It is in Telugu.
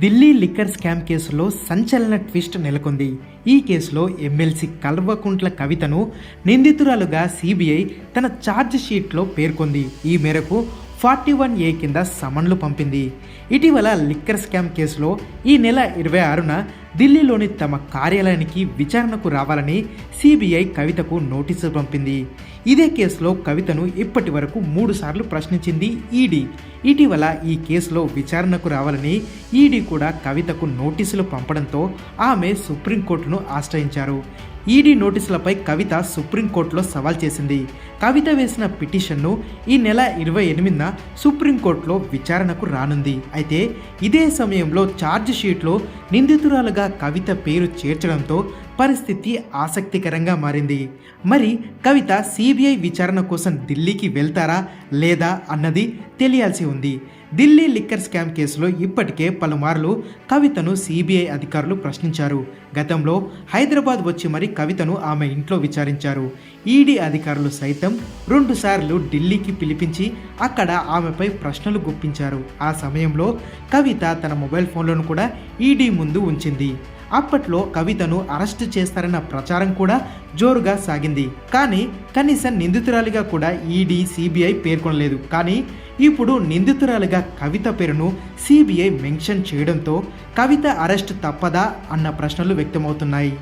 ఢిల్లీ లిక్కర్ స్కామ్ కేసులో సంచలన ట్విస్ట్ నెలకొంది. ఈ కేసులో ఎమ్మెల్సీ కల్వకుంట్ల కవితను నిందితురాలుగా సిబిఐ తన ఛార్జ్ షీట్లో పేర్కొంది. ఈ మేరకు ఫార్టీ వన్ ఏ కింద సమన్లు పంపింది. ఇటీవల లిక్కర్ స్కామ్ కేసులో ఈ నెల ఇరవై ఆరున ఢిల్లీలోని తమ కార్యాలయానికి విచారణకు రావాలని సిబిఐ కవితకు నోటీసు పంపింది. ఇదే కేసులో కవితను ఇప్పటి వరకు మూడుసార్లు ప్రశ్నించింది ఈడీ. ఇటీవల ఈ కేసులో విచారణకు రావాలని ఈడీ కూడా కవితకు నోటీసులు పంపడంతో ఆమె సుప్రీంకోర్టును ఆశ్రయించారు. ఈడీ నోటీసులపై కవిత సుప్రీంకోర్టులో సవాల్ చేసింది. కవిత వేసిన పిటిషన్ను ఈ నెల ఇరవై ఎనిమిదిన సుప్రీంకోర్టులో విచారణకు రానుంది. అయితే ఇదే సమయంలో ఛార్జ్ షీట్లో నిందితురాలుగా కవిత పేరు చేర్చడంతో పరిస్థితి ఆసక్తికరంగా మారింది. మరి కవిత సిబిఐ విచారణ కోసం ఢిల్లీకి వెళ్తారా లేదా అన్నది తెలియాల్సి ఉంది. ఢిల్లీ లిక్కర్ స్కామ్ కేసులో ఇప్పటికే పలుమార్లు కవితను సిబిఐ అధికారులు ప్రశ్నించారు. గతంలో హైదరాబాద్ వచ్చి మరి కవితను ఆమె ఇంట్లో విచారించారు. ఈడీ అధికారులు సైతం రెండుసార్లు ఢిల్లీకి పిలిపించి అక్కడ ఆమెపై ప్రశ్నలు గుప్పించారు. ఆ సమయంలో కవిత తన మొబైల్ ఫోన్లను కూడా ఈడీ ముందు ఉంచింది. అప్పట్లో కవితను అరెస్ట్ చేస్తారన్న ప్రచారం కూడా జోరుగా సాగింది. కానీ కనీసం నిందితురాలిగా కూడా ఈడీ సిబిఐ పేర్కొనలేదు. కానీ ఇప్పుడు నిందితురాలిగా కవిత పేరును సిబిఐ మెన్షన్ చేయడంతో కవిత అరెస్ట్ తప్పదా అన్న ప్రశ్నలు వ్యక్తమవుతున్నాయి.